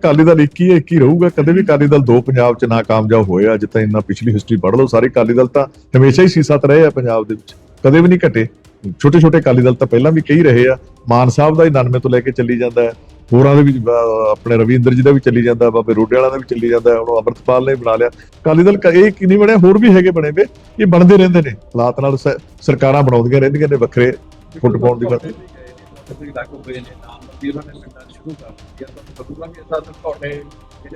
ਅਕਾਲੀ ਦਲ ਇੱਕ ਹੀ ਹੈ, ਇੱਕ ਹੀ ਰਹੂਗਾ। ਕਦੇ ਵੀ ਅਕਾਲੀ ਦਲ ਦੋ ਪੰਜਾਬ 'ਚ ਨਾ ਕਾਮਯਾਬ ਹੋਇਆ ਅੱਜ ਤਾਂ ਇੰਨਾ ਪਿਛਲੀ ਹਿਸਟਰੀ ਪੜ੍ਹ ਲਓ, ਸਾਰੇ ਅਕਾਲੀ ਦਲ ਤਾਂ ਹਮੇਸ਼ਾ ਹੀ ਸੀਸਤ ਰਹੇ ਆ ਪੰਜਾਬ ਦੇ ਵਿੱਚ। ਕਦੇ ਵੀ ਨਹੀਂ ਘਟੇ। ਛੋਟੇ ਛੋਟੇ ਅਕਾਲੀ ਦਲ ਤਾਂ ਪਹਿਲਾਂ ਵੀ ਕਈ ਰਹੇ ਆ। ਮਾਨ ਸਾਹਿਬ ਦਾ ਹੀ 99 ਤੋਂ ਲੈ ਕੇ ਚੱਲੀ ਜਾਂਦਾ ਹੈ। ਹੋਰਾਂ ਦੇ ਵੀ ਆਪਣੇ ਰਵਿੰਦਰ ਜੀ ਦਾ ਵੀ ਚੱਲੀ ਜਾਂਦਾ ਬਾਬੇ ਰੋਡੇ ਵਾਲਾ ਦਾ ਵੀ ਚੱਲੀ ਜਾਂਦਾ ਹੁਣ ਅਮਰਤਪਾਲ ਨੇ ਬਣਾ ਲਿਆ। ਅਕਾਲੀ ਦਲ ਇਹ ਕੀ ਨਹੀਂ ਬਣਿਆ, ਹੋਰ ਵੀ ਹੈਗੇ ਬਣੇ ਵੇ। ਇਹ ਬਣਦੇ ਰਹਿੰਦੇ ਨੇ। ਹਾਲਾਤ ਨਾਲ ਸਰਕਾਰਾਂ ਬਣਾਉਂਦੀਆਂ ਰਹਿੰਦੀਆਂ ਨੇ ਵੱਖਰੇ ਫੁੱਟ ਪਾਉਣ ਦੀ ਗੱਲ ਸ਼ੁਰੂ ਕਰ ਦਿੱਤੀ ਆ ਤਾਂ ਵੀ ਅਸਾਂ ਤੁਹਾਡੇ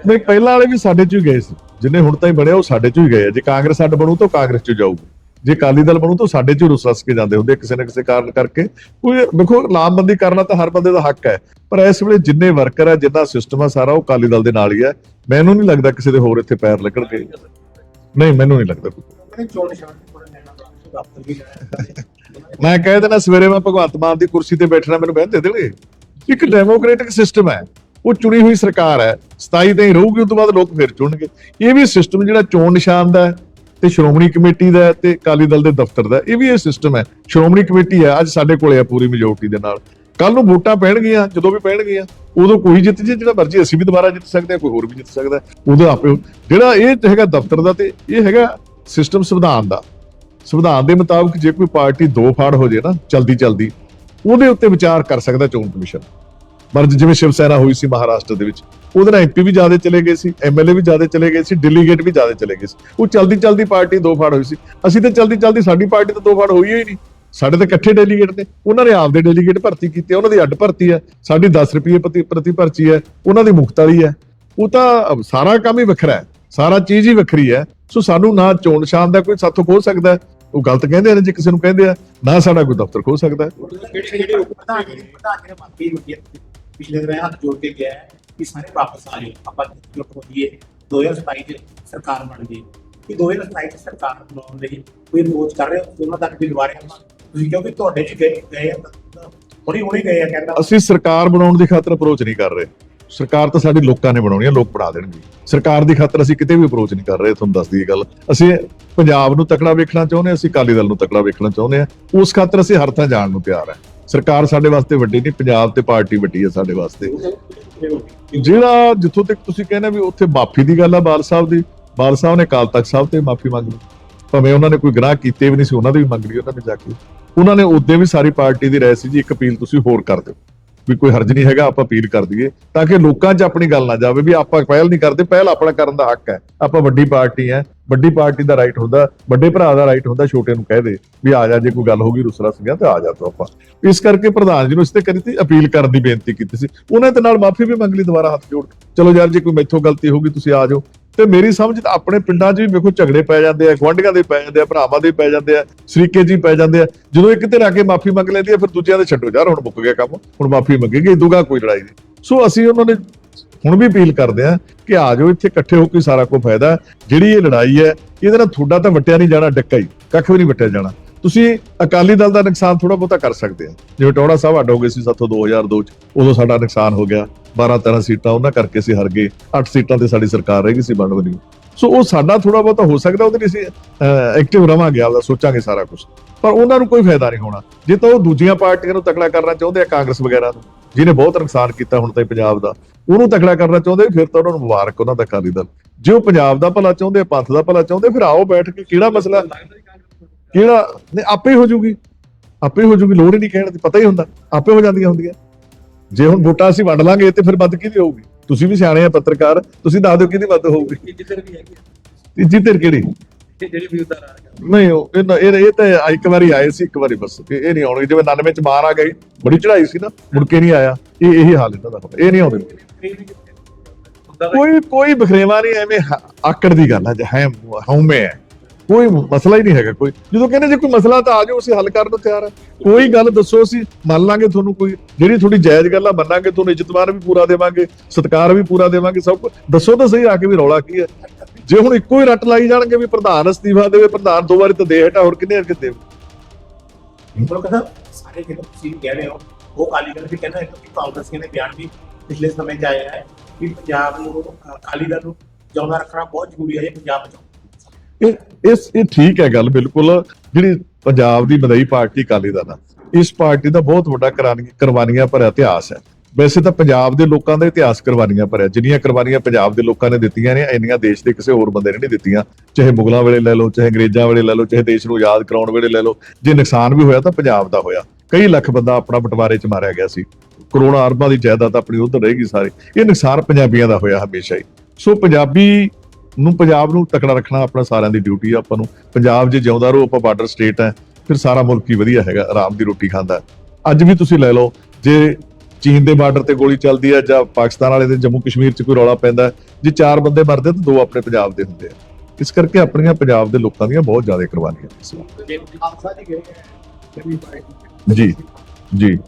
ਨਹੀਂ ਪਹਿਲਾਂ ਵਾਲੇ ਵੀ ਸਾਡੇ ਚੋਂ ਹੀ ਗਏ ਸੀ। ਜਿੰਨੇ ਹੁਣ ਤਾਈਂ ਬਣੇ ਉਹ ਸਾਡੇ ਚੋਂ ਹੀ ਗਏ ਆ। ਜੇ ਕਾਂਗਰਸ ਅੱਡ ਬਣੂ ਤਾਂ ਕਾਂਗਰਸ ਚੋਂ ਜਾਊਗੀ। ਜੇ ਅਕਾਲੀ ਦਲ ਬਣੂ ਤਾਂ ਸਾਡੇ ਚੋਂ ਰੁੱਸ ਰਸ ਕੇ ਜਾਂਦੇ ਹੁੰਦੇ ਕਿਸੇ ਨਾ ਕਿਸੇ ਕਾਰਨ ਕਰਕੇ। ਕੋਈ ਦੇਖੋ ਲਾਮਬੰਦੀ ਕਰਨਾ ਤਾਂ ਹਰ ਬੰਦੇ ਦਾ ਹੱਕ ਹੈ। ਪਰ ਇਸ ਵੇਲੇ ਜਿੰਨੇ ਵਰਕਰ ਹੈ ਜਿੰਨਾ ਸਿਸਟਮ ਹੈ ਸਾਰਾ ਉਹ ਅਕਾਲੀ ਦਲ ਦੇ ਨਾਲ ਹੀ ਹੈ ਮੈਨੂੰ ਨਹੀਂ ਲੱਗਦਾ ਕਿਸੇ ਦੇ ਹੋਰ ਇੱਥੇ ਪੈਰ ਲੱਗਣਗੇ। ਨਹੀਂ ਮੈਨੂੰ ਨਹੀਂ ਲੱਗਦਾ। ਚੋਣ ਨਿਸ਼ਾਨ ਲੈਣਾ ਦਫ਼ਤਰ ਵੀ ਮੈਂ ਕਹਿ ਦੇਣਾ ਸਵੇਰੇ ਮੈਂ ਭਗਵੰਤ ਮਾਨ ਦੀ ਕੁਰਸੀ ਤੇ ਬੈਠਣਾ ਮੈਨੂੰ ਬਹਿਣ ਦੇ ਦੇਣਗੇ। ਇੱਕ ਡੈਮੋਕ੍ਰੈਟਿਕ ਸਿਸਟਮ ਹੈ, ਉਹ ਚੁਣੀ ਹੋਈ ਸਰਕਾਰ ਹੈ 27 ਤਾਈਂ ਰਹੂਗੀ, ਉਸ ਤੋਂ ਬਾਅਦ ਲੋਕ ਫਿਰ ਚੁਣਨਗੇ। ਇਹ ਵੀ ਸਿਸਟਮ ਜਿਹੜਾ ਚੋਣ ਨਿਸ਼ਾਨ ਦਾ ਹੈ ਤੇ ਸ਼੍ਰੋਮਣੀ ਕਮੇਟੀ ਦਾ ਹੈ ਤੇ ਅਕਾਲੀ ਦਲ ਦੇ ਦਫ਼ਤਰ ਦਾ ਇਹ ਵੀ ਇਹ ਸਿਸਟਮ ਹੈ। ਸ਼੍ਰੋਮਣੀ ਕਮੇਟੀ ਹੈ, ਅੱਜ ਸਾਡੇ ਕੋਲੇ ਆ ਪੂਰੀ ਮੈਜੋਰਟੀ ਦੇ ਨਾਲ। ਕੱਲ ਨੂੰ ਵੋਟਾਂ ਪੈਣਗੀਆਂ, ਜਦੋਂ ਵੀ ਪੈਣਗੀਆਂ, ਉਦੋਂ ਕੋਈ ਜਿੱਤ ਜੇ, ਜਿਹੜਾ ਮਰਜ਼ੀ ਅਸੀਂ ਵੀ ਦੁਬਾਰਾ ਜਿੱਤ ਸਕਦੇ ਹਾਂ, ਕੋਈ ਹੋਰ ਵੀ ਜਿੱਤ ਸਕਦਾ ਉਦੋਂ ਆਪੇ ਜਿਹੜਾ ਇਹ ਹੈਗਾ ਦਫ਼ਤਰ ਦਾ ਤੇ ਇਹ ਹੈਗਾ ਸਿਸਟਮ ਸੰਵਿਧਾਨ ਦਾ। ਸੰਵਿਧਾਨ ਦੇ ਮੁਤਾਬਕ ਜੇ ਕੋਈ ਪਾਰਟੀ ਦੋ ਫਾੜ ਹੋ ਜੇ ਨਾ ਚਲਦੀ ਚਲਦੀ ਉਹਦੇ ਉੱਤੇ ਵਿਚਾਰ ਕਰ ਸਕਦਾ ਚੋਣ ਕਮਿਸ਼ਨ। ਪਰ ਜਿਵੇਂ ਸ਼ਿਵ ਸੈਨਾ ਹੋਈ ਸੀ ਮਹਾਰਾਸ਼ਟਰ ਦੇ ਵਿੱਚ, ਉਹਦੇ ਨਾਲ ਐਮਪੀ ਵੀ ਜ਼ਿਆਦਾ ਚਲੇ ਗਏ ਸੀ ਐਮਐਲਏ ਵੀ ਜ਼ਿਆਦਾ ਚਲੇ ਗਏ ਸੀ ਡੈਲੀਗੇਟ ਵੀ ਜ਼ਿਆਦਾ ਚਲੇ ਗਏ ਸੀ। ਉਹ ਚਲਦੀ ਚਲਦੀ ਪਾਰਟੀ ਦੋ ਫਾੜ ਹੋਈ ਸੀ। ਅਸੀਂ ਤਾਂ ਚਲਦੀ ਚਲਦੀ ਸਾਡੀ ਪਾਰਟੀ ਤਾਂ ਦੋ ਫਾੜ ਹੋਈ ਹੀ ਨਹੀਂ। ਸਾਡੇ ਤਾਂ ਇਕੱਠੇ ਡੈਲੀਗੇਟ ਨੇ ਉਹਨਾਂ ਨੇ ਆਪਦੇ ਡੈਲੀਗੇਟ ਭਰਤੀ ਕੀਤੇ, ਉਹਨਾਂ ਦੀ ਅੱਡ ਭਰਤੀ ਹੈ। ਸਾਡੀ 10 ਰੁਪਏ ਪ੍ਰਤੀ ਪ੍ਰਤੀ ਪਰਚੀ ਹੈ। ਉਹਨਾਂ ਦੀ ਮੁਕਤ ਵਾਲੀ ਹੈ। ਉਹ ਤਾਂ ਸਾਰਾ ਕੰਮ ਹੀ ਵੱਖਰਾ ਹੈ। ਸਾਰਾ ਚੀਜ਼ ਹੀ ਵੱਖਰੀ ਹੈ। ਸੋ ਸਾਨੂੰ ਨਾ ਚੋਣ ਨਿਸ਼ਾਨ ਦਾ ਕੋਈ ਸਾਥੋਂ ਖੋਲ ਸਕਦਾ ਉਹ ਗਲਤ ਕਹਿੰਦੇ ਨੇ ਜੇ ਕਿਸੇ ਨੂੰ ਕਹਿੰਦੇ ਆ ਨਾ ਸਾਡਾ ਕੋਈ ਦਫ਼ਤਰ ਖੋਲ ਸਕਦਾ। ਹੈ। ਕਿਹੜੇ ਪ੍ਰਧਾਨ ਨੇ ਪਿਛਲੇ ਦਿਨ ਹੱਥ ਜੋੜ ਕੇ ਗਿਆ ਹੈ ਕਿ ਸਾਰੇ ਵਾਪਸ ਆ ਜਾਓ। ਆਪਾਂ ਲੁੱਟ ਹੋਈਏ 2027 ਚ ਸਰਕਾਰ ਬਣ ਗਈ। ਕਿ 2027 ਚ ਸਰਕਾਰ ਬਣਾਉਣ ਲਈ ਕੋਈ ਅਪਰੋਚ ਕਰ ਰਹੇ ਹੋ? ਉਹਨਾਂ ਤੱਕ ਵੀ ਦੁਬਾਰੇ ਆਪਾਂ। ਤੁਸੀਂ ਕਿਉਂਕਿ ਤੁਹਾਡੇ ਚ ਗਏ ਗਏ ਆ ਤਾਂ ਹੁਣੇ ਹੁਣੇ ਗਏ ਆ ਕਹਿੰਦਾ। ਅਸੀਂ ਸਰਕਾਰ ਬਣਾਉਣ ਦੀ ਖਾਤਰ ਅਪਰੋਚ ਨਹੀਂ ਕਰ ਰਹੇ। ਸਰਕਾਰ ਤਾਂ ਸਾਡੇ ਲੋਕਾਂ ਨੇ ਬਣਾਉਣੀ ਹੈ ਲੋਕ ਬਣਾ ਦੇਣਗੇ। ਸਰਕਾਰ ਦੀ ਖਾਤਰ ਅਸੀਂ ਕਿਤੇ ਵੀ ਅਪਰੋਚ ਨਹੀਂ ਕਰ ਰਹੇ, ਤੁਹਾਨੂੰ ਦੱਸਦੀ ਇਹ ਗੱਲ। ਅਸੀਂ ਪੰਜਾਬ ਨੂੰ ਤਕੜਾ ਵੇਖਣਾ ਚਾਹੁੰਦੇ ਹਾਂ, ਅਸੀਂ ਅਕਾਲੀ ਦਲ ਨੂੰ ਤਕੜਾ ਵੇਖਣਾ ਚਾਹੁੰਦੇ ਹਾਂ। ਉਸ ਖਾਤਰ ਅਸੀਂ ਹਰ ਥਾਂ ਜਾਣ ਨੂੰ ਤਿਆਰ ਹਾਂ। ਸਰਕਾਰ ਸਾਡੇ ਵਾਸਤੇ ਵੱਡੀ ਨਹੀਂ, ਪੰਜਾਬ ਤੇ ਪਾਰਟੀ ਵੱਡੀ ਹੈ ਸਾਡੇ ਵਾਸਤੇ। ਜਿਹੜਾ ਜਿੱਥੋਂ ਤੱਕ ਤੁਸੀਂ ਕਹਿੰਦੇ ਵੀ ਉੱਥੇ ਮਾਫੀ ਦੀ ਗੱਲ ਆ ਬਾਲ ਸਾਹਿਬ ਦੀ, ਬਾਲ ਸਾਹਿਬ ਨੇ ਕਾਲ ਤਖਤ ਸਾਹਿਬ ਤੇ ਮਾਫੀ ਮੰਗ ਲਈ। ਭਾਵੇਂ ਉਹਨਾਂ ਨੇ ਕੋਈ ਗੁਨਾਹ ਕੀਤੇ ਵੀ ਨਹੀਂ ਸੀ, ਉਹਨਾਂ ਦੀ ਵੀ ਮੰਗ ਲਈ ਉਹਨਾਂ ਨੇ ਜਾ ਕੇ। ਉਹਨਾਂ ਨੇ ਉਦੋਂ ਵੀ ਸਾਰੀ ਪਾਰਟੀ ਦੀ ਰਾਏ ਸੀ ਜੀ, ਇੱਕ ਅਪੀਲ ਤੁਸੀਂ ਹੋਰ ਕਰ ਦਿਓ। ਵੀ ਕੋਈ ਹਰਜ ਨਹੀਂ ਹੈਗਾ, ਆਪਾਂ ਅਪੀਲ ਕਰ ਦਈਏ, ਤਾਂ ਕਿ ਲੋਕਾਂ 'ਚ ਆਪਣੀ ਗੱਲ ਨਾ ਜਾਵੇ ਵੀ ਆਪਾਂ ਪਹਿਲ ਨਹੀਂ ਕਰਦੇ, ਪਹਿਲ ਆਪਣਾ ਕਰਨ ਦਾ ਹੱਕ ਹੈ। ਆਪਾਂ ਵੱਡੀ ਪਾਰਟੀ ਹੈ, ਵੱਡੀ ਪਾਰਟੀ ਦਾ ਰਾਈਟ ਹੁੰਦਾ, ਵੱਡੇ ਭਰਾ ਦਾ ਰਾਈਟ ਹੁੰਦਾ ਛੋਟੇ ਨੂੰ ਕਹਿ ਦੇ ਵੀ ਆ ਜਾ, ਜੇ ਕੋਈ ਗੱਲ ਹੋ ਗਈ ਰੁਸਰਾ ਸਿੰਘਾਂ ਤੇ ਆ ਜਾ ਤੂੰ ਆਪਾਂ। ਇਸ ਕਰਕੇ ਪ੍ਰਧਾਨ ਜੀ ਨੂੰ ਇਸ ਤੇ ਕਰੀ ਸੀ ਅਪੀਲ ਕਰਨ ਦੀ ਬੇਨਤੀ ਕੀਤੀ ਸੀ। ਉਹਨਾਂ ਦੇ ਨਾਲ ਮਾਫੀ ਵੀ ਮੰਗ ਲਈ, ਦੁਬਾਰਾ ਹੱਥ ਜੋੜ ਚਲੋ ਯਾਰ, ਜੇ ਕੋਈ ਮੈਥੋਂ ਗਲਤੀ ਹੋ ਗਈ, ਤੁਸੀਂ ਆ ਜਾਓ। ਤੇ ਮੇਰੀ ਸਮਝ ਤਾਂ ਆਪਣੇ ਪਿੰਡਾਂ 'ਚ ਵੀ ਵੇਖੋ ਝਗੜੇ ਪੈ ਜਾਂਦੇ ਆ, ਗੁਆਂਢੀਆਂ ਦੇ ਪੈ ਜਾਂਦੇ ਆ, ਭਰਾਵਾਂ ਦੇ ਪੈ ਜਾਂਦੇ ਆ, ਸ਼ਰੀਕੇ ਜੀ ਪੈ ਜਾਂਦੇ ਆ। ਜਦੋਂ ਇੱਕ ਧਿਰ ਆ ਕੇ ਮਾਫੀ ਮੰਗ ਲੈਂਦੀ ਆ, ਫਿਰ ਦੂਜਿਆਂ ਦੇ ਛੱਡੋ, ਯਾਰ ਹੁਣ ਮੁੱਕ ਗਿਆ ਕੰਮ, ਹੁਣ ਮਾਫੀ ਮੰਗੇਗੀ, ਦੂਗਾ ਕੋਈ ਲੜਾਈ ਨਹੀਂ। ਸੋ ਅਸੀਂ ਉਹਨਾਂ ਨੇ ਹੁਣ ਵੀ ਅਪੀਲ ਕਰਦੇ ਆ ਕਿ ਆ ਜਾਓ ਇੱਥੇ ਇਕੱਠੇ ਹੋ ਕੇ ਸਾਰਾ ਕੁਝ ਫਾਇਦਾ। ਜਿਹੜੀ ਇਹ ਲੜਾਈ ਹੈ, ਇਹਦੇ ਨਾਲ ਤੁਹਾਡਾ ਤਾਂ ਵਟਿਆ ਨਹੀਂ ਜਾਣਾ, ਡੱਕਾ ਹੀ, ਕੱਖ ਵੀ ਨਹੀਂ ਵਟਿਆ ਜਾਣਾ। ਤੁਸੀਂ ਅਕਾਲੀ ਦਲ ਦਾ ਨੁਕਸਾਨ ਥੋੜਾ ਬਹੁਤਾ ਕਰ ਸਕਦੇ ਆ ਜਿਵੇਂ ਟੌੜਾ ਸਾਹਿਬ ਅੱਡ ਹੋ ਗਏ ਸੀ ਸਾਥੋਂ 2002 ਚ, ਉਦੋਂ ਸਾਡਾ ਨੁਕਸਾਨ ਹੋ ਗਿਆ। 12 13 ਸੀਟਾਂ ਉਹਨਾਂ ਕਰਕੇ ਅਸੀਂ ਹਰ ਗਏ। 8 ਸੀਟਾਂ ਤੇ ਸਾਡੀ ਸਰਕਾਰ ਰਹਿ ਗਈ ਸੀ ਵੰਡ ਬਣੀ ਸੋ ਉਹ ਸਾਡਾ ਥੋੜਾ ਬਹੁਤਾ ਹੋ ਸਕਦਾ, ਉਹਦੇ ਲਈ ਅਸੀਂ ਐਕਟਿਵ ਰਵਾਂਗੇ ਆਪਦਾ, ਸੋਚਾਂਗੇ ਸਾਰਾ ਕੁਝ ਪਰ ਉਹਨਾਂ ਨੂੰ ਕੋਈ ਫਾਇਦਾ ਨਹੀਂ ਹੋਣਾ। ਜੇ ਤਾਂ ਉਹ ਦੂਜੀਆਂ ਪਾਰਟੀਆਂ ਨੂੰ ਤਕੜਾ ਕਰਨਾ ਚਾਹੁੰਦੇ ਆ, ਕਾਂਗਰਸ ਵਗੈਰਾ ਨੂੰ, ਜਿਹਨੇ ਬਹੁਤ ਨੁਕਸਾਨ ਕੀਤਾ ਹੁਣ ਤਾਂ ਪੰਜਾਬ ਦਾ, ਉਹਨੂੰ ਤਕੜਾ ਕਰਨਾ ਚਾਹੁੰਦੇ ਫਿਰ ਤਾਂ ਉਹਨਾਂ ਨੂੰ ਮੁਬਾਰਕ ਉਹਨਾਂ ਦਾ ਅਕਾਲੀ ਦਲ। ਜੇ ਉਹ ਪੰਜਾਬ ਦਾ ਭਲਾ ਚਾਹੁੰਦੇ ਆ, ਪੰਥ ਦਾ ਭਲਾ ਚਾਹੁੰਦੇ ਫਿਰ ਆਓ ਬੈਠ ਕੇ ਕਿਹੜਾ ਮਸਲਾ? ਕਿਹੜਾ? ਨਹੀਂ ਆਪੇ ਹੀ ਹੋ ਜੂਗੀ ਆਪੇ ਹੀ ਹੋ ਜੂਗੀ ਲੋੜ ਹੀ ਨਹੀਂ ਕਹਿਣ ਦੀ ਪਤਾ ਹੀ ਹੁੰਦਾ। ਆਪੇ ਹੋ ਜਾਂਦੀਆਂ ਹੁੰਦੀਆਂ। ਜੇ ਹੁਣ ਵੋਟਾਂ ਅਸੀਂ ਵੰਡ ਲਾਂਗੇ ਤੇ ਫਿਰ ਵੱਧ ਕਿਹਦੀ ਹੋਊਗੀ? ਤੁਸੀਂ ਵੀ ਸਿਆਣੇ ਆ ਪੱਤਰਕਾਰ ਤੁਸੀਂ ਦੱਸ ਦਿਓ ਕਿਹਦੀ ਵੱਧ ਹੋਊਗੀ। ਜਿੱਧਰ ਵੀ ਹੈਗੀ ਤੀਜੀ ਧਿਰ ਕਿਹੜੀ? ਇਹ ਜਿਹੜੀ ਵੀ ਉਤਾਰ ਆ। ਨਹੀਂ ਉਹ ਇਹ ਇਹ ਤਾਂ ਇੱਕ ਵਾਰੀ ਆਏ ਸੀ ਇੱਕ ਵਾਰੀ ਬਸ। ਇਹ ਨਹੀਂ ਆਉਣਗੇ। ਜਿਵੇਂ 99 ਚ ਮਾਰ ਆ ਗਈ ਬੜੀ ਚੜਾਈ ਸੀ ਨਾ ਮੁੜ ਕੇ ਨਹੀਂ ਆਇਆ। ਇਹ ਇਹੀ ਹਾਲ ਇਹਨਾਂ ਦਾ ਹੁਣ। ਇਹ ਨਹੀਂ ਆਉਂਦੇ। ਕੋਈ ਕੋਈ ਬਖਰੇਵਾ ਨਹੀਂ ਐਵੇਂ ਆਕੜ ਦੀ ਗੱਲ ਹੈ ਹੈ ਹਉਮੈ ਹੈ ਕੋਈ ਮਸਲਾ ਹੀ ਨਹੀਂ ਹੈਗਾ ਕੋਈ। ਜਦੋਂ ਕਹਿੰਦੇ ਜੇ ਕੋਈ ਮਸਲਾ ਤਾਂ ਆ ਜਾਓ ਅਸੀਂ ਹੱਲ ਕਰਨ ਨੂੰ ਤਿਆਰ ਹਾਂ ਕੋਈ ਗੱਲ ਦੱਸੋ ਅਸੀਂ ਮੰਨ ਲਾਂਗੇ ਤੁਹਾਨੂੰ ਕੋਈ। ਜਿਹੜੀ ਤੁਹਾਡੀ ਜਾਇਜ਼ ਗੱਲ ਆ ਮੰਨਾਂਗੇ ਤੁਹਾਨੂੰ ਇੱਜ਼ਤਮਾਨ ਵੀ ਪੂਰਾ ਦੇਵਾਂਗੇ ਸਤਿਕਾਰ ਵੀ ਪੂਰਾ ਦੇਵਾਂਗੇ ਸਭ ਕੁਝ ਦੱਸੋ ਤਾਂ ਸਹੀ ਆ ਕੇ ਵੀ ਰੌਲਾ ਕੀ ਹੈ। ਜੇ ਹੁਣ ਇੱਕੋ ਹੀ ਰੱਟ ਲਾਈ ਜਾਣਗੇ ਵੀ ਪ੍ਰਧਾਨ ਅਸਤੀਫਾ ਦੇਵੇ ਪ੍ਰਧਾਨ ਦੋ ਵਾਰੀ ਤਾਂ ਦੇ ਹਟਾ ਹੋਰ ਕਿੰਨੇ ਅਰਕੇ ਦੇਵੇ? ਕਹਿੰਦਾ ਸਾਰੇ ਜਿਹੜੇ ਤੁਸੀਂ ਕਹਿ ਰਹੇ ਹੋ ਉਹ ਅਕਾਲੀ ਦਲ ਵੀ ਕਹਿੰਦਾ ਕਿ ਕਾਂਗਰਸੀਆਂ ਨੇ ਬਿਆਨ ਵੀ ਪਿਛਲੇ ਸਮੇਂ 'ਚ ਆਇਆ ਹੈ ਕਿ ਪੰਜਾਬ ਨੂੰ ਅ, ਅਕਾਲੀ ਦਲ ਨੂੰ ਜਿਉਂਦਾ ਰੱਖਣਾ ਬਹੁਤ ਜ਼ਰੂਰੀ ਹੈ ਪੰਜਾਬ ਬਚਾਓ ਇਹ ਇਸ ਇਹ ਠੀਕ ਹੈ ਗੱਲ, ਬਿਲਕੁਲ। ਜਿਹੜੀ ਪੰਜਾਬ ਦੀ ਮਦਈ ਪਾਰਟੀ ਅਕਾਲੀ ਦਲ ਆ, ਇਸ ਪਾਰਟੀ ਦਾ ਬਹੁਤ ਵੱਡਾ ਕਰਾਨੀ- ਭਰਿਆ ਇਤਿਹਾਸ ਹੈ। ਵੈਸੇ ਤਾਂ ਪੰਜਾਬ ਦੇ ਲੋਕਾਂ ਦਾ ਇਤਿਹਾਸ ਕੁਰਬਾਨੀਆਂ ਭਰਿਆ, ਜਿੰਨੀਆਂ ਕੁਰਬਾਨੀਆਂ ਪੰਜਾਬ ਦੇ ਲੋਕਾਂ ਨੇ ਦਿੱਤੀਆਂ ਨੇ, ਇੰਨੀਆਂ ਦੇਸ਼ ਦੇ ਕਿਸੇ ਹੋਰ ਬੰਦੇ ਨੇ ਨਹੀਂ ਦਿੱਤੀਆਂ। ਚਾਹੇ ਮੁਗਲਾਂ ਵੇਲੇ ਲੈ ਲਓ, ਚਾਹੇ ਅੰਗਰੇਜ਼ਾਂ ਵੇਲੇ ਲੈ ਲਓ, ਚਾਹੇ ਦੇਸ਼ ਨੂੰ ਆਜ਼ਾਦ ਕਰਾਉਣ ਵੇਲੇ ਲੈ ਲਓ, ਜੇ ਨੁਕਸਾਨ ਵੀ ਹੋਇਆ ਤਾਂ ਪੰਜਾਬ ਦਾ ਹੋਇਆ। ਕਈ ਲੱਖ ਬੰਦਾ ਆਪਣਾ ਬਟਵਾਰੇ 'ਚ ਮਾਰਿਆ ਗਿਆ ਸੀ। ਕਰੋੜਾਂ ਅਰਬਾਂ ਦੀ ਜਾਇਦਾਦ ਆਪਣੀ ਉਧਰ ਰਹੇਗੀ ਸਾਰੇ। ਇਹ ਨੁਕਸਾਨ ਪੰਜਾਬੀਆਂ ਦਾ ਹੋਇਆ ਹਮੇਸ਼ਾ ਹੀ। ਸੋ ਪੰਜਾਬੀ ਨੂੰ ਪੰਜਾਬ ਨੂੰ ਤਕੜਾ ਰੱਖਣਾ ਆਪਣਾ ਸਾਰਿਆਂ ਦੀ ਡਿਊਟੀ ਆ ਆਪਾਂ ਨੂੰ ਪੰਜਾਬ ਜੇ ਜਿਉਂਦਾ ਰਹੋ ਆਪਾਂ ਬਾਰਡਰ ਸਟੇਟ ਹੈ ਫਿਰ ਸਾਰਾ ਮੁਲਕ ਹੀ ਵਧੀਆ ਹੈਗਾ ਆਰਾਮ ਦੀ ਰੋਟੀ ਖਾਂਦਾ। ਅੱਜ ਵੀ ਤੁਸੀਂ ਲੈ ਲਓ ਜੇ ਚੀਨ ਦੇ ਬਾਰਡਰ ਤੇ ਗੋਲੀ ਚੱਲਦੀ ਹੈ ਜਾਂ ਪਾਕਿਸਤਾਨ ਵਾਲੇ ਦੇ ਜੰਮੂ ਕਸ਼ਮੀਰ 'ਚ ਕੋਈ ਰੌਲਾ ਪੈਂਦਾ ਜੇ ਚਾਰ ਬੰਦੇ ਮਰਦੇ ਤਾਂ ਦੋ ਆਪਣੇ ਪੰਜਾਬ ਦੇ ਹੁੰਦੇ ਆ ਇਸ ਕਰਕੇ ਆਪਣੀਆਂ ਪੰਜਾਬ ਦੇ ਲੋਕਾਂ ਦੀਆਂ ਬਹੁਤ ਜ਼ਿਆਦਾ ਕੁਰਬਾਨੀਆਂ ਨੇ ਇਸ ਵਾਰ। ਜੇ ਜੀ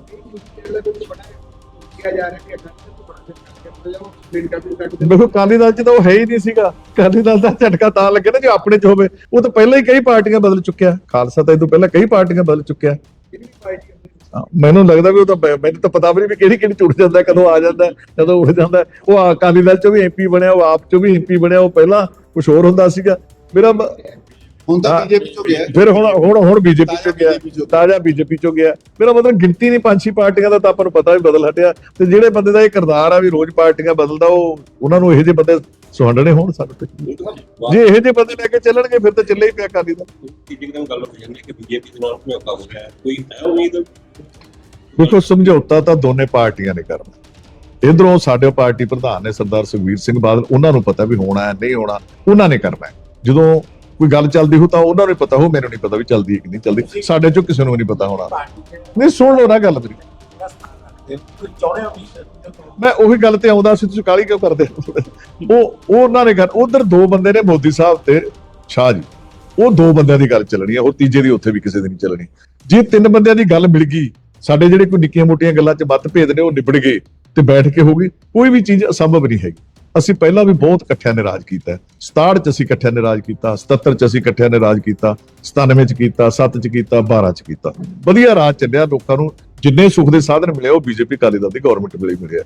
ਕਿਹਾ ਜਾ ਰਿਹਾ ਕਿ ਅਕਾਲੀ ਦਲ ਤੋਂ ਬੜਾ ਝਟਕਾ ਜਾਓ। ਮੇਰੀ ਕਾਬੂ ਕੱਟ ਦੇਖੋ ਕਾਲੀ ਦਲ 'ਚ ਤਾਂ ਉਹ ਹੈ ਹੀ ਨਹੀਂ ਸੀਗਾ। ਕਾਲੀ ਦਲ ਦਾ ਝਟਕਾ ਤਾਂ ਲੱਗੇ ਨਾ ਜੇ ਆਪਣੇ 'ਚ ਹੋਵੇ। ਉਹ ਤਾਂ ਪਹਿਲਾਂ ਹੀ ਕਈ ਪਾਰਟੀਆਂ ਬਦਲ ਚੁੱਕਿਆ। ਖਾਲਸਾ ਤਾਂ ਇਹ ਤੋਂ ਪਹਿਲਾਂ ਕਈ ਪਾਰਟੀਆਂ ਬਦਲ ਚੁੱਕਿਆ। ਕਿਹੜੀ ਪਾਰਟੀ ਹਾਂ, ਮੈਨੂੰ ਲੱਗਦਾ ਵੀ ਉਹ ਤਾਂ ਮੈਨੂੰ ਤਾਂ ਪਤਾ ਵੀ ਨਹੀਂ ਵੀ ਕਿਹੜੀ ਕਿਹੜੀ ਟੁੱਟ ਜਾਂਦਾ ਕਦੋਂ ਆ ਜਾਂਦਾ ਕਦੋਂ ਉੱਠ ਜਾਂਦਾ। ਉਹ ਅਕਾਲੀ ਦਲ ਚੋਂ ਵੀ ਐਮਪੀ ਬਣਿਆ ਉਹ ਆਪ ਚੋਂ ਵੀ ਐਮਪੀ ਬਣਿਆ ਉਹ ਪਹਿਲਾਂ ਕੁਝ ਹੋਰ ਹੁੰਦਾ ਸੀਗਾ। ਮੇਰਾ ਹੁਣ ਤਾਂ। ਬੀਜੇਪੀ ਚੋਂ ਗਿਆ ਫਿਰ ਹੁਣ ਹੁਣ ਹੁਣ ਬੀਜੇਪੀ ਚੋਂ ਗਿਆ। ਤਾਜ਼ਾ ਬੀਜੇਪੀ ਚੋਂ ਗਿਆ ਮੇਰਾ ਮਤਲਬ ਗਿਣਤੀ ਨਹੀਂ ਪੰਜ ਛੇ ਪਾਰਟੀਆਂ ਦਾ ਤਾਂ ਆਪਾਂ ਨੂੰ ਪਤਾ ਵੀ ਬਦਲ ਹਟਿਆ। ਤੇ ਜਿਹੜੇ ਬੰਦੇ ਦਾ ਇਹ ਕਿਰਦਾਰ ਆ ਵੀ ਰੋਜ਼ ਪਾਰਟੀਆਂ ਬਦਲਦਾ ਉਹ ਉਹਨਾਂ ਨੂੰ ਇਹੋ ਜਿਹੇ ਬੰਦੇ ਸੁਹੰਡਣੇ ਹੋਣ ਸਾਡੇ ਤੇ। ਜੇ ਇਹੋ ਜਿਹੇ ਬੰਦੇ ਲੈ ਕੇ ਚੱਲਣਗੇ ਫਿਰ ਤਾਂ ਚੱਲੇ ਹੀ ਪਿਆ ਦਲ। ਤੀਜੀ ਦਿਨ ਗੱਲ ਹੋ ਜਾਂਦੀ ਹੈ ਕਿ ਬੀਜੇਪੀ ਦੇ ਨਾਲ ਸਮਝੌਤਾ ਹੋ ਰਿਹਾ ਹੈ। ਕੋਈ ਹੈ ਉਮੀਦ? ਦੇਖੋ ਸਮਝੌਤਾ ਤਾਂ ਦੋਨੇ ਪਾਰਟੀਆਂ ਨੇ ਕਰਨਾ। ਇਧਰੋਂ ਸਾਡੇ ਪਾਰਟੀ ਪ੍ਰਧਾਨ ਨੇ ਸਰਦਾਰ ਸੁਖਬੀਰ ਸਿੰਘ ਬਾਦਲ ਉਹਨਾਂ ਨੂੰ ਪਤਾ ਵੀ ਹੋਣਾ ਹੈ ਨਹੀਂ ਹੋਣਾ ਉਹਨਾਂ ਨੇ ਕਰਨਾ ਹੈ। ਜਦੋਂ ਕੋਈ ਗੱਲ ਚੱਲਦੀ ਹੋ ਤਾਂ ਉਹਨਾਂ ਨੂੰ ਪਤਾ ਹੋ, ਮੈਨੂੰ ਨਹੀਂ ਪਤਾ ਵੀ ਚੱਲਦੀ ਹੈ ਕਿ ਨਹੀਂ ਚੱਲਦੀ। ਸਾਡੇ ਚੋਂ ਕਿਸੇ ਨੂੰ ਵੀ ਨਹੀਂ ਪਤਾ ਹੋਣਾ। ਨਹੀਂ, ਸੁਣ ਲਓ ਨਾ ਗੱਲ ਮੇਰੀ। ਮੈਂ ਉਹੀ ਗੱਲ ਤੇ ਆਉਂਦਾ ਸੀ, ਤੁਸੀਂ ਕਾਲੀ ਕਿਉਂ ਕਰਦੇ ਉਹ ਉਹ ਉਹਨਾਂ ਨੇ ਕਰ ਉਧਰ ਦੋ ਬੰਦੇ ਨੇ ਮੋਦੀ ਸਾਹਿਬ ਤੇ ਸ਼ਾਹ ਜੀ। ਉਹ ਦੋ ਬੰਦਿਆਂ ਦੀ ਗੱਲ ਚੱਲਣੀ ਹੈ, ਉਹ ਤੀਜੇ ਦੀ ਉੱਥੇ ਵੀ ਕਿਸੇ ਦੀ ਨਹੀਂ ਚੱਲਣੀ। ਜੇ ਤਿੰਨ ਬੰਦਿਆਂ ਦੀ ਗੱਲ ਮਿਲ ਗਈ, ਸਾਡੇ ਜਿਹੜੇ ਕੋਈ ਨਿੱਕੀਆਂ ਮੋਟੀਆਂ ਗੱਲਾਂ 'ਚ ਮਤਭੇਦ ਨੇ, ਉਹ ਨਿਬੜ ਗਏ ਤੇ ਬੈਠ ਕੇ ਹੋ ਗਈ ਕੋਈ ਵੀ ਚੀਜ਼ ਅਸੰਭਵ ਨਹੀਂ ਹੈਗੀ। ਅਸੀਂ ਪਹਿਲਾਂ ਵੀ ਬਹੁਤ ਇਕੱਠਿਆਂ ਨੇ ਰਾਜ ਕੀਤਾ ਹੈ। 67 ਚ ਅਸੀਂ ਇਕੱਠਿਆਂ ਨੇ ਰਾਜ ਕੀਤਾ 77 ਚ ਅਸੀਂ ਇਕੱਠਿਆਂ ਨੇ ਰਾਜ ਕੀਤਾ 97 ਚ ਕੀਤਾ 7 ਚ ਕੀਤਾ 12 ਚ ਕੀਤਾ। ਵਧੀਆ ਰਾਜ ਚੱਲਿਆ, ਲੋਕਾਂ ਨੂੰ ਜਿੰਨੇ ਸੁੱਖ ਦੇ ਸਾਧਨ ਮਿਲੇ, ਉਹ ਬੀਜੇਪੀ ਕਾਲੀ ਦਲ ਦੀ ਗਵਰਨਮੈਂਟ ਵੇਲੇ ਮਿਲਿਆ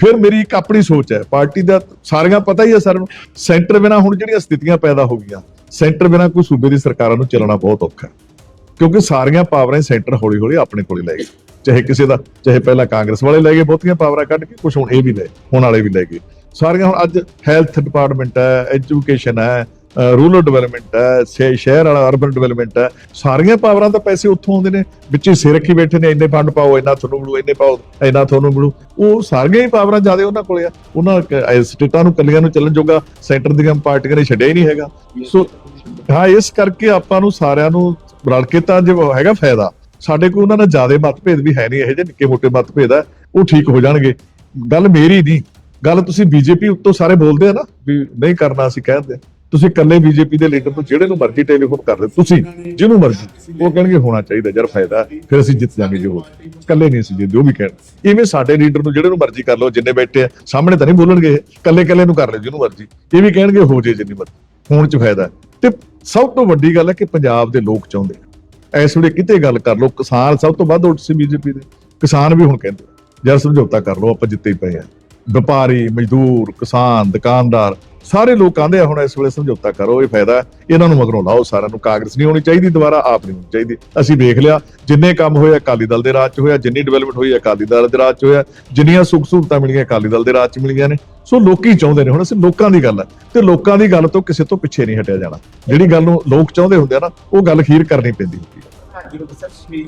ਫਿਰ ਮੇਰੀ ਇੱਕ ਆਪਣੀ ਸੋਚ ਹੈ, ਪਾਰਟੀ ਦਾ ਸਾਰੀਆਂ ਪਤਾ ਹੀ ਹੈ ਸਾਰਿਆਂ ਨੂੰ, ਸੈਂਟਰ ਬਿਨਾ ਹੁਣ ਜਿਹੜੀਆਂ ਸਥਿਤੀਆਂ ਪੈਦਾ ਹੋ ਗਈਆਂ, ਸੈਂਟਰ ਬਿਨਾ ਕੋਈ ਸੂਬੇ ਦੀ ਸਰਕਾਰਾਂ ਨੂੰ ਚੱਲਣਾ ਬਹੁਤ ਔਖਾ ਕਿਉਂਕਿ ਸਾਰੀਆਂ ਪਾਵਰਾਂ ਸੈਂਟਰ ਹੌਲੀ ਹੌਲੀ ਆਪਣੇ ਕੋਲੇ ਲੈ ਗਏ ਚਾਹੇ ਕਿਸੇ ਦਾ, ਚਾਹੇ ਪਹਿਲਾਂ ਕਾਂਗਰਸ ਵਾਲੇ ਲੈ ਗਏ, ਬਹੁਤੀਆਂ ਪਾਵਰਾਂ ਕੱਢ ਕੇ ਕੁਝ ਹੁਣ ਇਹ ਵੀ ਲੈ, ਹੁਣ ਵਾਲੇ ਵੀ ਲੈ ਗਏ। ਸਾਰੀਆਂ ਹੁਣ ਅੱਜ ਹੈਲਥ ਡਿਪਾਰਟਮੈਂਟ ਹੈ ਐਜੂਕੇਸ਼ਨ ਹੈ ਰੂਰਲ ਡਿਵੈਲਪਮੈਂਟ ਹੈ ਸ਼ਹਿ- ਸ਼ਹਿਰ ਵਾਲਾ ਅਰਬਨ ਡਿਵੈਲਪਮੈਂਟ ਹੈ, ਸਾਰੀਆਂ ਪਾਵਰਾਂ ਤਾਂ ਪੈਸੇ ਉੱਥੋਂ ਆਉਂਦੇ ਨੇ। ਵਿੱਚ ਹੀ ਸਿਰ ਰੱਖੀ ਬੈਠੇ ਨੇ, ਇੰਨੇ ਫੰਡ ਪਾਓ, ਇੰਨਾ ਤੁਹਾਨੂੰ ਮਿਲੂ, ਇੰਨੇ ਪਾਓ, ਇੰਨਾ ਤੁਹਾਨੂੰ ਮਿਲੂ। ਉਹ ਸਾਰੀਆਂ ਹੀ ਪਾਵਰਾਂ ਜ਼ਿਆਦਾ ਉਹਨਾਂ ਕੋਲੇ ਆ। ਉਹਨਾਂ ਸਟੇਟਾਂ ਨੂੰ ਕੱਲੀਆਂ ਨੂੰ ਚੱਲਣ ਜੋਗਾ ਸੈਂਟਰ ਦੀਆਂ ਪਾਰਟੀਆਂ ਨੇ ਛੱਡਿਆ ਹੀ ਨਹੀਂ ਹੈਗਾ। ਸੋ, ਹਾਂ, ਇਸ ਕਰਕੇ ਆਪਾਂ ਨੂੰ ਸਾਰਿਆਂ ਨੂੰ ਰਲ ਕੇ ਤਾਂ ਜੇ ਹੈਗਾ ਫਾਇਦਾ। ਸਾਡੇ ਕੋਲ ਉਹਨਾਂ ਨਾਲ ਜ਼ਿਆਦਾ ਮਤਭੇਦ ਵੀ ਹੈ ਨਹੀਂ, ਇਹੋ ਜਿਹੇ ਨਿੱਕੇ ਮੋਟੇ ਮਤਭੇਦ ਆ, ਉਹ ਠੀਕ ਹੋ ਜਾਣਗੇ। ਗੱਲ ਮੇਰੀ ਨਹੀਂ। ਗੱਲ ਤੁਸੀਂ ਬੀਜੇਪੀ ਉੱਤੋਂ ਸਾਰੇ ਬੋਲਦੇ ਆ ਨਾ ਵੀ ਨਹੀਂ ਕਰਨਾ ਅਸੀਂ ਕਹਿੰਦੇ ਤੁਸੀਂ ਇਕੱਲੇ ਬੀਜੇਪੀ ਦੇ ਲੀਡਰ ਨੂੰ ਜਿਹੜੇ ਨੂੰ ਮਰਜ਼ੀ ਟੈਲੀਫੋਨ ਕਰ ਦਿਓ, ਤੁਸੀਂ, ਜਿਹਨੂੰ ਮਰਜ਼ੀ, ਉਹ ਕਹਿਣਗੇ ਹੋਣਾ ਚਾਹੀਦਾ, ਯਾਰ ਫਾਇਦਾ, ਫਿਰ ਅਸੀਂ ਜਿੱਤ ਜਾਾਂਗੇ ਜੋ ਇਕੱਲੇ ਨਹੀਂ ਅਸੀਂ ਜਿੱਦੇ ਉਹ ਵੀ ਕਹਿਣ, ਇਵੇਂ ਸਾਡੇ ਲੀਡਰ ਨੂੰ ਜਿਹੜੇ ਨੂੰ ਮਰਜ਼ੀ ਕਰ ਲਓ, ਜਿੰਨੇ ਬੈਠੇ ਆ, ਸਾਹਮਣੇ ਤਾਂ ਨਹੀਂ ਬੋਲਣਗੇ ਇਕੱਲੇ ਇਕੱਲੇ ਨੂੰ ਕਰ ਲਿਓ, ਜਿਹਨੂੰ ਮਰਜ਼ੀ। ਇਹ ਵੀ ਕਹਿਣਗੇ ਹੋ ਜੇ ਜਿੰਨੀ ਮਰਜ਼ੀ, ਹੋਣ ਚ ਫਾਇਦਾ। ਤੇ ਸਭ ਤੋਂ ਵੱਡੀ ਗੱਲ ਹੈ ਕਿ ਪੰਜਾਬ ਦੇ ਲੋਕ ਚਾਹੁੰਦੇ ਆ। ਇਸ ਵੇਲੇ ਕਿਤੇ ਗੱਲ ਕਰ ਲਓ, ਕਿਸਾਨ ਸਭ ਤੋਂ ਵੱਧ ਉੱਠ ਸੀ ਬੀਜੇਪੀ ਦੇ, ਕਿਸਾਨ ਵੀ ਹੁਣ ਕਹਿੰਦੇ ਯਾਰ ਸਮਝੌਤਾ ਕਰ ਲਓ, ਆਪਾਂ ਜਿੱਤੇ ਹੀ ਪਏ ਆ। ਵਪਾਰੀ, ਮਜ਼ਦੂਰ, ਕਿਸਾਨ, ਦੁਕਾਨਦਾਰ, ਸਾਰੇ ਲੋਕ ਕਹਿੰਦੇ ਆ ਹੁਣ ਇਸ ਵੇਲੇ ਸਮਝੌਤਾ ਕਰੋ, ਇਹ ਫਾਇਦਾ ਇਹਨਾਂ ਨੂੰ ਮਗਰੋਂ ਲਾਓ, ਸਾਰਿਆਂ ਨੂੰ ਕਾਂਗਰਸ ਨਹੀਂ ਹੋਣੀ ਚਾਹੀਦੀ, ਦੁਬਾਰਾ ਆਪ ਨਹੀਂ ਹੋਣੀ ਚਾਹੀਦੀ। ਅਸੀਂ ਵੇਖ ਲਿਆ, ਜਿੰਨੇ ਕੰਮ ਹੋਏ ਅਕਾਲੀ ਦਲ ਦੇ ਰਾਜ 'ਚ ਹੋਇਆ, ਜਿੰਨੀ ਡਿਵੈਲਪਮੈਂਟ ਹੋਈ, ਅਕਾਲੀ ਦਲ ਦੇ ਰਾਜ 'ਚ ਹੋਇਆ, ਜਿੰਨੀਆਂ ਸੁੱਖ ਸਹੂਲਤਾਂ ਮਿਲੀਆਂ, ਅਕਾਲੀ ਦਲ ਦੇ ਰਾਜ 'ਚ ਮਿਲੀਆਂ ਨੇ। ਸੋ ਲੋਕੀ ਚਾਹੁੰਦੇ ਨੇ, ਹੁਣ ਅਸੀਂ ਲੋਕਾਂ ਦੀ ਗੱਲ ਹੈ ਤੇ ਲੋਕਾਂ ਦੀ ਗੱਲ ਤੋਂ ਕਿਸੇ ਤੋਂ ਪਿੱਛੇ ਨਹੀਂ ਹਟਿਆ ਜਾਣਾ। ਜਿਹੜੀ ਗੱਲ ਨੂੰ ਲੋਕ ਚਾਹੁੰਦੇ ਹੁੰਦੇ ਆ ਨਾ, ਉਹ ਗੱਲ ਖੀਰ ਕਰਨੀ ਪੈਂਦੀ ਹੁੰਦੀ ਹੈ ਪ੍ਰਧਾਨ ਜੀ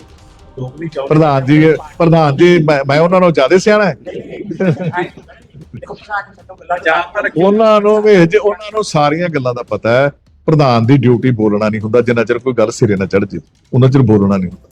ਨੂੰ ਵੀ ਚਾਹੁੰਦੇ ਪ੍ਰਧਾਨ ਜੀ ਪ੍ਰਧਾਨ ਜੀ, ਮੈਂ ਮੈਂ ਉਹਨਾਂ ਨੂੰ ਜ਼ਿਆਦਾ ਸਿਆਣਾ ਹੈ। ਉਹਨਾਂ ਨੂੰ ਵੀ ਜੇ ਉਹਨਾਂ ਨੂੰ ਸਾਰੀਆਂ ਗੱਲਾਂ ਦਾ ਪਤਾ ਹੈ, ਪ੍ਰਧਾਨ ਦੀ ਡਿਊਟੀ ਬੋਲਣਾ ਨਹੀਂ ਹੁੰਦਾ, ਜਿੰਨਾ ਚਿਰ ਕੋਈ ਗੱਲ ਸਿਰੇ ਨਾ ਚੜ ਜੇ, ਉਹਨਾਂ ਚਿਰ ਬੋਲਣਾ ਨਹੀਂ ਹੁੰਦਾ।